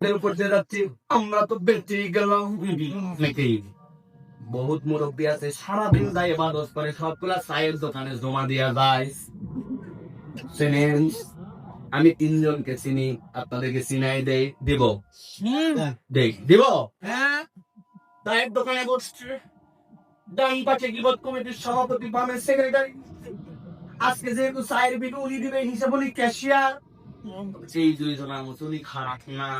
এর উপর দিয়ে যাচ্ছি আমরা তো বেঁচে গেলাম। বহুত মুরব্বী আছে সারাদিন যায় এবাদত করে সবগুলা চায়ের দোকানে জমা দিয়া যায়। চিনেন? আমি তিনজনকে চিনি আপনাদেরকে চিনাই দেই। দিব? দিব? হ্যাঁ। চায়ের দোকানে বসছে। ডান পাশে গিবত কমিটির সভাপতি বামের সেক্রেটারি আজকে যেহেতু চায়ের বিটু উনি দিবে হিসাব উনি ক্যাশিয়ার সেই দুইজনের মতো উনি খারাপ না।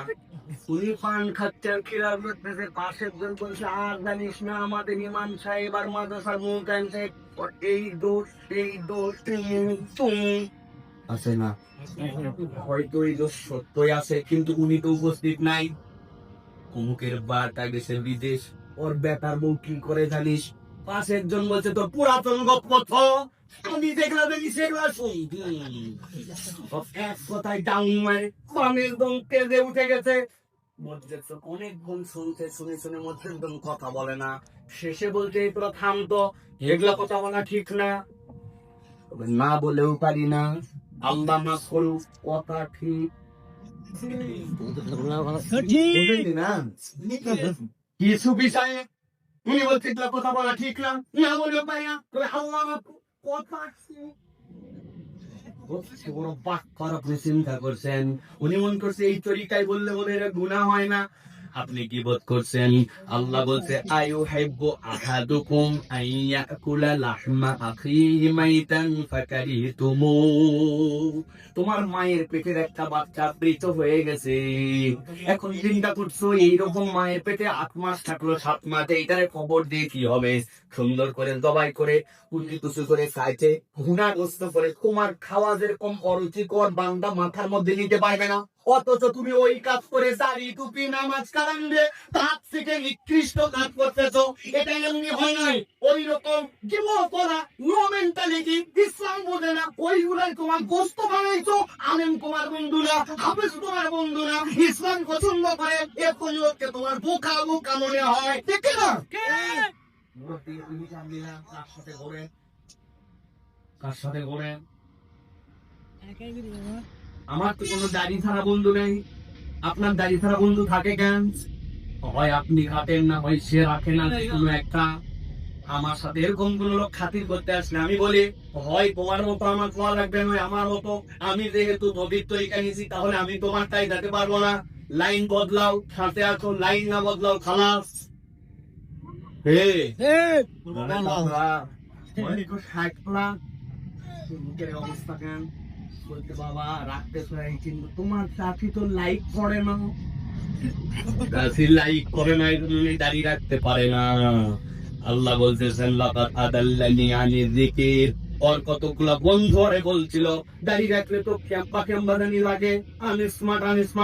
উনি পান খাচ্ছে আর পাশের জন বলছে, আর জানিস না, আমাদের সাহেব আর মুখ আনছে। এই দোষ এই দোষ, তুমি আছে না। হয়তো এই দোষ সত্যই আছে, কিন্তু উনি তো উপস্থিত নাই। অমুকের বারটা গেছে বিদেশ। ওর বেটার বউ কি করে জানিস? পাশের জন বলছে, তোর পুরাতন গপ্প আমি দেখলা দেখি শুনবি এক কথায় তেজে উঠে গেছে। মধ্যে অনেকক্ষণ শুনতে শুনে শুনে মধ্যে একদম কথা বলে না। শেষে বলতে তোরা থাম তো এগুলা কথা বলা ঠিক না। না বলেও পারি না আল্লাহ মাফ করুক কথা ঠিক? কিছু বিষয়ে উনি বলছে কথা বলা ঠিক না না বলেও পারি না তবে আল্লাহ মাফ বড় বাক খারাপ আপনি চিন্তা করছেন। উনি মন করছে, এই তরিকায় বললে মনে হয় গুণা হয় না। আপনি কি বোধ করছেন? আল্লাহ বলছে আয়ু হেব্ব আহাদুকুম আইয়াকুলা লাহমা আখিহি মাইতান ফাকারিতুমু। তোমার মায়ের পেটের একটা বাচ্চা মৃত হয়ে গেছে। এখন চিন্তা করছ, এইরকম মায়ের পেটে আট মাস থাকল, সাত মাসে এইটারে খবর দিয়ে কি হবে? সুন্দর করে দবাই করে কুন্ডি টুসু করে খাইছে হুনাগ্রস্ত করে, তোমার খাওয়া যেরকম অরুচিকর বান্দা মাথার মধ্যে নিতে পারবে না। অথচ তুমি ওই কাজ করে সারি টুপি নামাজ কালামে তার থেকে নিকৃষ্ট কাজ করতেছো। এটা এমনি হয় নাই। ওই রকম জীবন করা নো মেন্টালিটি ইসলাম বোঝে না ওইগুলাই তোমার গোস্ত বানাইছো আলেম তোমার বন্ধু না হাফেজ তোমার বন্ধু না ইসলাম পছন্দ করে এ লোককে তোমার বোকা বোকা মনে হয়। ঠিক না? কার সাথে ঘোরেন? কার সাথে ঘোরেন? আমার তো কোনো দাড়ি ছাড়া বন্ধু নেই। আপনার দাড়ি ছাড়া বন্ধু থাকে কেন? হয় আপনি খাটেন না হয় সে রাখে না কোনো একটা। আমার সাথে এরকম কোন লোক খাতির করতে আসলে আমি বলি হয় তোমার মতো আমার খোয়া লাগবে নয় আমার মতো। আমি যেহেতু নদীর তরিকা নিয়েছি তাহলে আমি তোমারটাই যেতে পারব না। লাইন বদলাও সাথে আছো লাইন না বদলাও খালাস। হে অবস্থা কেন বলতে বাবা কিন্তু তোমার তো লাইক করে না। এই জন্য কতগুলা বন্ধু বলছিল দাঁড়িয়ে রাখলে তো ক্যাম্পা লাগে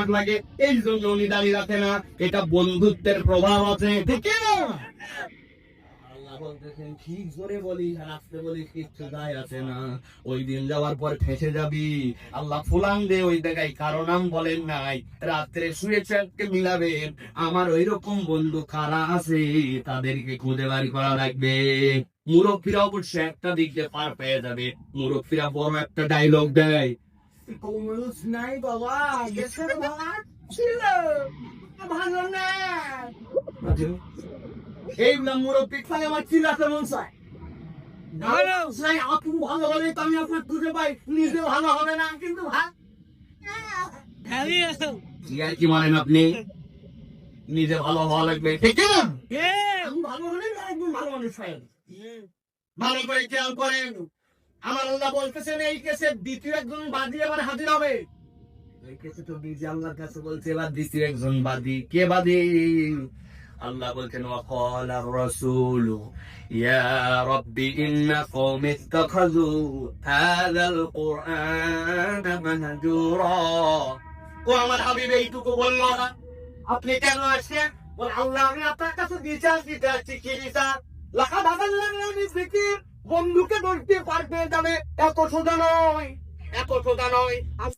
লাগে। এই জন্য উনি দাঁড়িয়ে রাখে না। এটা বন্ধুত্বের প্রভাব আছে বলতেছেন ঠিক জোরে বলি আর আসতে বলি কিচ্ছু আছে না। ওই দিন যাওয়ার পর ফেসে যাবি। আল্লাহ ফুলান দে ওই জায়গায় কারও নাম বলেন নাই। রাত্রে শুয়ে মিলাবেন। আমার ওই রকম বন্ধু কারা আছে? তাদেরকে খুঁজে বাড়ি করা লাগবে। মুরব্বীরা অবশ্য একটা দিক দিয়ে পার পেয়ে যাবে। মুরব্বীরা বড় একটা ডায়লগ দেয়। নাই বাবা গেছে ছিল। ভালো না। এই মুরব্বী খালে আমার চিল্লাতে মন চায়। ভালো। আপনি ভালো হলে তো আমি আপনার পাই নিজে ভালো হবে না কিন্তু ভাই ইয়ার কি মানেন আপনি? নিজে ভালো হওয়া লাগবে ঠিক ভালো হলে একদম ভালো মানুষ হয়। ভালো করে খেয়াল করেন আমার আল্লাহ বলতেছেন এই কেসে দ্বিতীয় একজন বাদী আবার হাজির হবে। এই কেসে তো বিজি আল্লাহর কাছে বলছে এবার দ্বিতীয় একজন বাদী। কে বাদী? আল্লাহ বলছেন وقال الرسول يا رب إن قوم اتخذوا هذا القرآن مهجورا ও আমার হাবিব এইটুকু বললো না আপনি কেন আসছেন বল আল্লাহ আমি আপনার কাছে বিচার দিতে আসছি কি বিচার লাখাদ আদাল্লাহ জিকির বন্ধুকে ধরতে পারবে যাবে এত সোজা নয় এত সোজা নয় আজ